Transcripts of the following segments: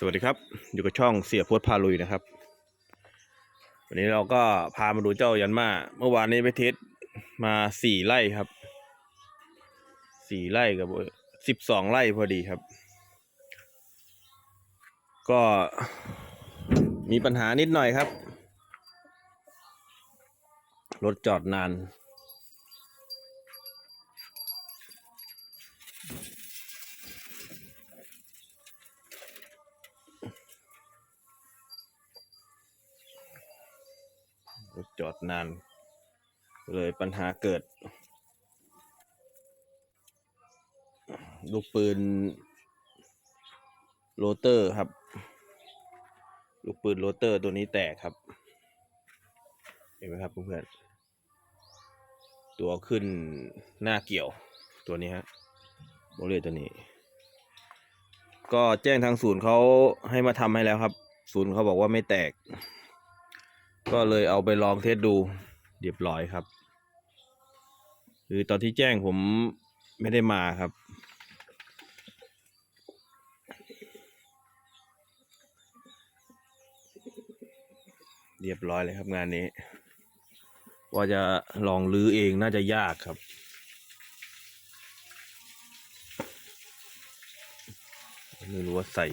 สวัสดีครับ อยู่กับช่องเสียโพดพาลุยนะครับ วันนี้เราก็พามาดูเจ้ายันมา เมื่อวานนี้ไปเทสมาสี่ไร่ครับสี่ไร่กับสิบสองไร่พอดีครับ ก็มีปัญหานิดหน่อยครับ รถจอดนาน รถจอดนาน เลยปัญหาเกิด ลูกปืนโรเตอร์ครับ ลูกปืนโรเตอร์ตัวนี้แตกครับ เห็นไหมครับเพื่อนๆตัวขึ้นหน้าเกี่ยวตัวนี้ฮะโมเลตัวนี้ ก็แจ้งทางศูนย์เขาให้มาทำให้แล้วครับ ศูนย์เขาบอกว่าไม่แตก ก็เลยเอาไปลองเทสดูเรียบร้อยครับ คือตอนที่แจ้งผมไม่ได้มาครับ เรียบร้อยเลยครับงานนี้ ว่าจะลองลื้อเองน่าจะยากครับ ไม่รู้ว่าใส่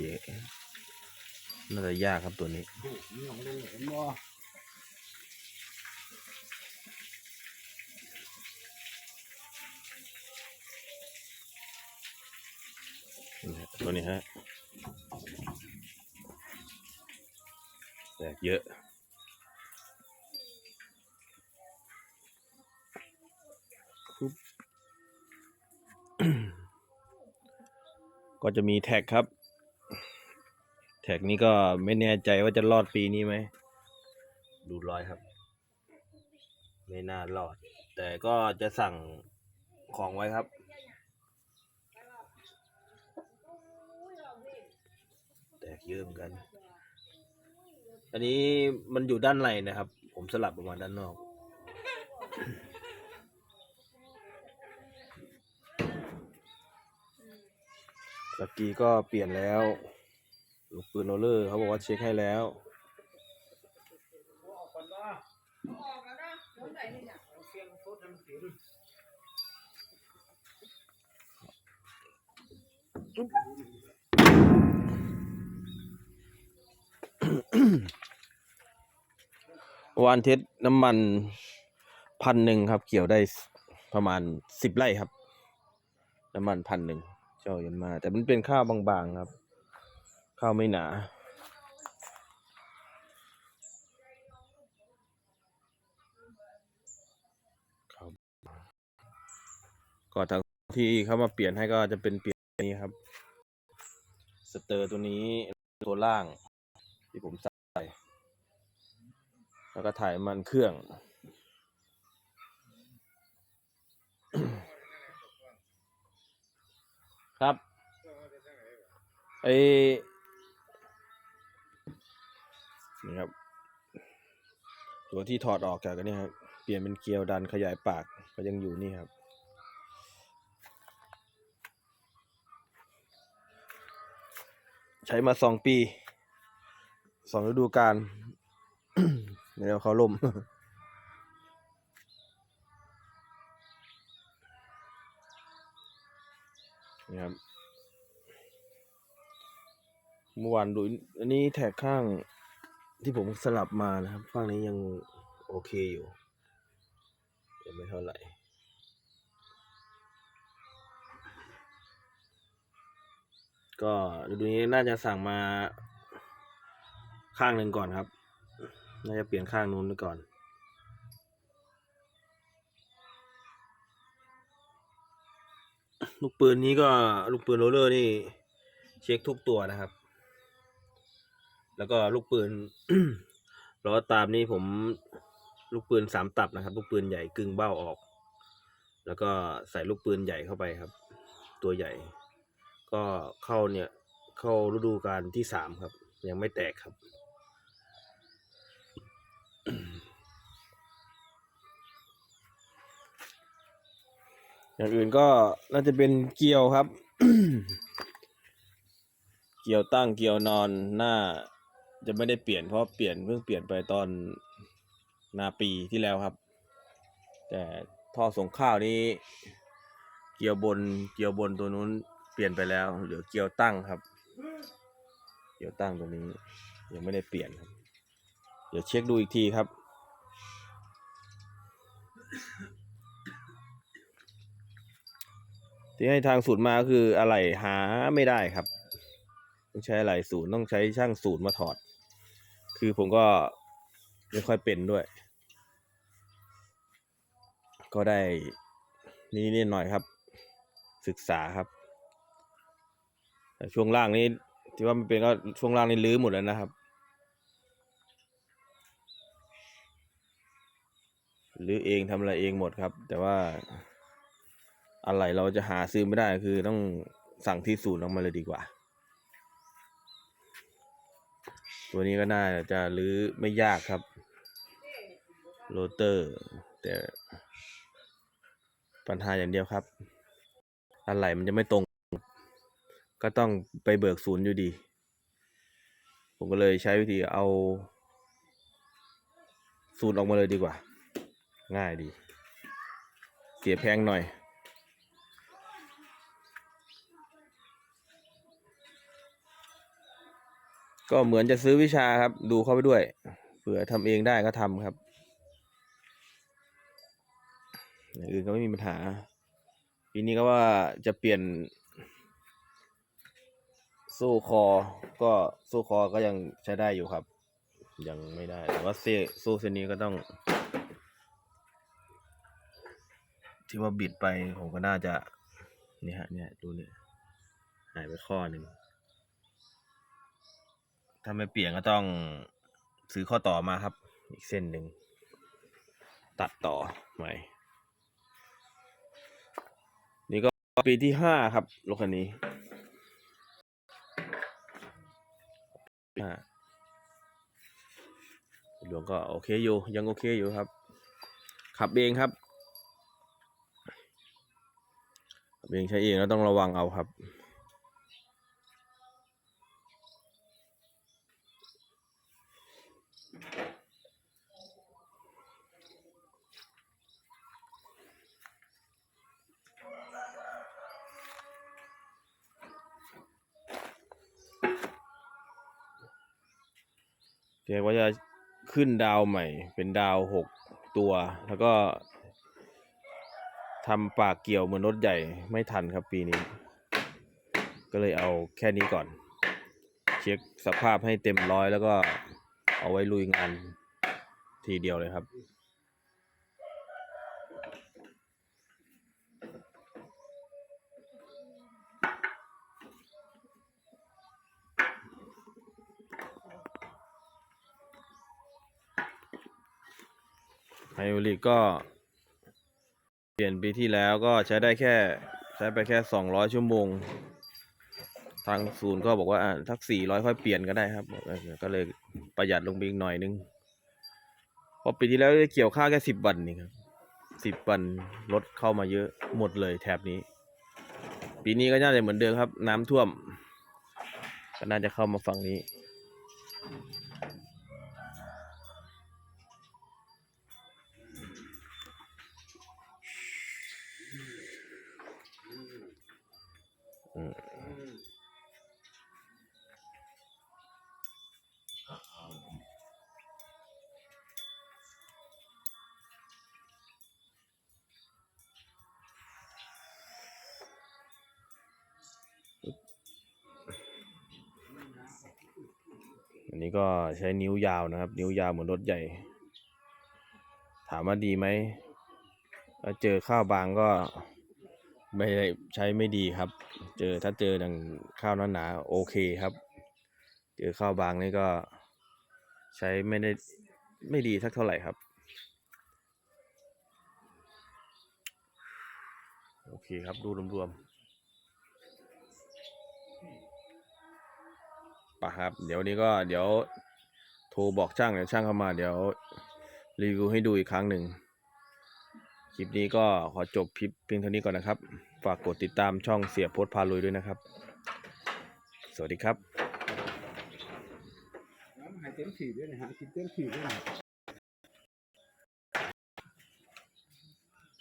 น่าจะยากครับตัวนี้ นี่ฮะ ตัวนี้ฮะแตกเยอะปุ๊บก็จะมีแท็กครับ แท็กนี้ก็ไม่แน่ใจว่าจะรอดปีนี้ไหม ดูรอยครับ ไม่น่ารอด แต่ก็จะสั่งของไว้ครับ แตก เยอะเหมือนกัน อันนี้มันอยู่ด้านในนะครับ ผมสลับออกมาด้านนอก สกีก็เปลี่ยนแล้วลูกปืนโรลเลอร์เขาบอกว่าเช็คให้แล้ว วานเทสน้ำมันพันหนึ่งครับ เกี่ยวได้ประมาณสิบไร่ครับ น้ำมันพันหนึ่งเจ้ายันมา แต่มันเป็นข้าวบางๆครับ ข้าวไม่หนาก็ทางที่เขามาเปลี่ยนให้ก็จะเป็นเปลี่ยนนี้ครับ สเตอร์ตัวนี้ตัวล่าง ที่ผมใส่ แล้วก็ถ่ายมันเครื่อง ครับไอนี่ครับ ตัวที่ถอดออกจากกันเนี่ยครับ เปลี่ยนเป็นเกลียวดันขยายปากก็ยังอยู่นี่ครับใช้มาสองปี สองฤดูกาลเดี๋ยวเขาล่มนี่ครับเมื่อวานดูอันนี้แท็กข้างที่ผมสลับมานะครับข้างนี้ยังโอเคอยู่ยังไม่เท่าไหร่ก็ดูนี้น่าจะสั่งมา ข้างหนึ่งก่อนครับ น่าจะเปลี่ยนข้างนู้นไปก่อนลูกปืนนี้ก็ลูกปืนโรลเลอร์นี่ เช็คทุกตัวนะครับ แล้วก็ลูกปืนล้อตามนี่ผมลูกปืนสามตับนะครับ ลูกปืนใหญ่กึ่งเบ้าออก แล้วก็ใส่ลูกปืนใหญ่เข้าไปครับ ตัวใหญ่ ก็เข้าเนี่ยเข้าฤดูกาลที่สามครับ ยังไม่แตกครับ อย่างอื่นก็น่าจะเป็นเกลียวครับ เกียวตั้งเกียวนอนหน้า จะไม่ได้เปลี่ยนเพราะเปลี่ยนเพิ่งเปลี่ยนไปตอนนาปีที่แล้วครับ แต่ท่อส่งข้าวนี้ เกียวบนเกียวบนตัวนู้นเปลี่ยนไปแล้วเหลือเกียวตั้งครับ เกียวตั้งตัวนี้ ยังไม่ได้เปลี่ยนครับ เดี๋ยวเช็คดูอีกทีครับ ที่ให้ทางศูนย์มาก็คืออะไรหาไม่ได้ครับ ต้องใช้อะไรศูนย์ต้องใช้ช่างศูนย์มาถอด คือผมก็ไม่ค่อยเป็นด้วย ก็ได้นี่นิดหน่อยครับ ศึกษาครับแต่ช่วงล่างนี้ที่ว่ามันเป็นก็ช่วงล่างนี้ลื้อหมดแล้วนะครับลื้อเองทำอะไรเองหมดครับ แต่ว่า อะไรเราจะหาซื้อไม่ได้คือต้องสั่งที่ศูนย์ออกมาเลยดีกว่า ตัวนี้ก็น่าจะรื้อไม่ยากครับ โรเตอร์ แต่ปัญหาอย่างเดียวครับ อะไรมันจะไม่ตรง ก็ต้องไปเบิกศูนย์อยู่ดี ผมก็เลยใช้วิธีเอา ศูนย์ออกมาเลยดีกว่า ง่ายดี เสียแพงหน่อย ก็เหมือนจะซื้อวิชาครับ ดูเข้าไปด้วย เผื่อทำเองได้ก็ทำครับอย่างอื่นก็ไม่มีปัญหาปีนี้ก็ว่าจะเปลี่ยนโซ่คอ ก็โซ่คอก็ยังใช้ได้อยู่ครับ ยังไม่ได้ แต่ว่าเซโซ่เส้นนี้ก็ต้อง ที่ว่าบิดไปผมก็น่าจะเนี่ยฮะ เนี่ยดูเนี่ยหายไปข้อหนึ่ง ถ้าไม่เปลี่ยนก็ต้องซื้อข้อต่อมาครับ อีกเส้นหนึ่ง ตัดต่อใหม่ นี่ก็ปีที่ห้าครับรถคันนี้ห้าหลวงก็โอเคอยู่ยังโอเคอยู่ครับ ขับเองครับขับเองใช้เองแล้วต้องระวังเอาครับ แกว่าจะขึ้นดาวใหม่ เป็นดาวหกตัว แล้วก็ทำปากเกี่ยวเหมือนรถใหญ่ไม่ทันครับปีนี้ ก็เลยเอาแค่นี้ก่อน เช็คสภาพให้เต็มร้อยแล้วก็เอาไว้ลุยงานทีเดียวเลยครับ ไฮโอลิกก็ เปลี่ยนปีที่แล้วก็ใช้ได้แค่ ใช้ไปแค่สองร้อยชั่วโมง ทางศูนย์ก็บอกว่าทักสี่ร้อยค่อยเปลี่ยนก็ได้ครับก็เลยประหยัดลงไปอีกหน่อยนึงพอปีที่แล้วได้เกี่ยวข้าวแค่สิบวันนี่ครับสิบวันรถเข้ามาเยอะหมดเลยแถบนี้ ปีนี้ก็น่าจะเหมือนเดิมครับ น้ำท่วม ก็น่าจะเข้ามาฝั่งนี้ อันนี้ก็ใช้นิ้วยาวนะครับ นิ้วยาวเหมือนรถใหญ่ ถามว่าดีไหมถ้าเจอข้าวบางก็ไม่ใช้ไม่ดีครับ เจอถ้าเจอดังข้าวหนาหนาๆโอเคครับ เจอข้าวบางนี่ก็ใช้ไม่ได้ไม่ดีสักเท่าไหร่ครับ โอเคครับดูรวมๆปะครับ เดี๋ยวนี้ก็เดี๋ยวโทรบอกช่างเดี๋ยวช่างเข้ามาเดี๋ยวรีวิวให้ดูอีกครั้งหนึ่ง คลิปนี้ก็ขอจบคลิปเพียงเท่านี้ก่อนนะครับ ฝากกดติดตามช่องเสียโพสพาลุยด้วยนะครับ สวัสดีครับ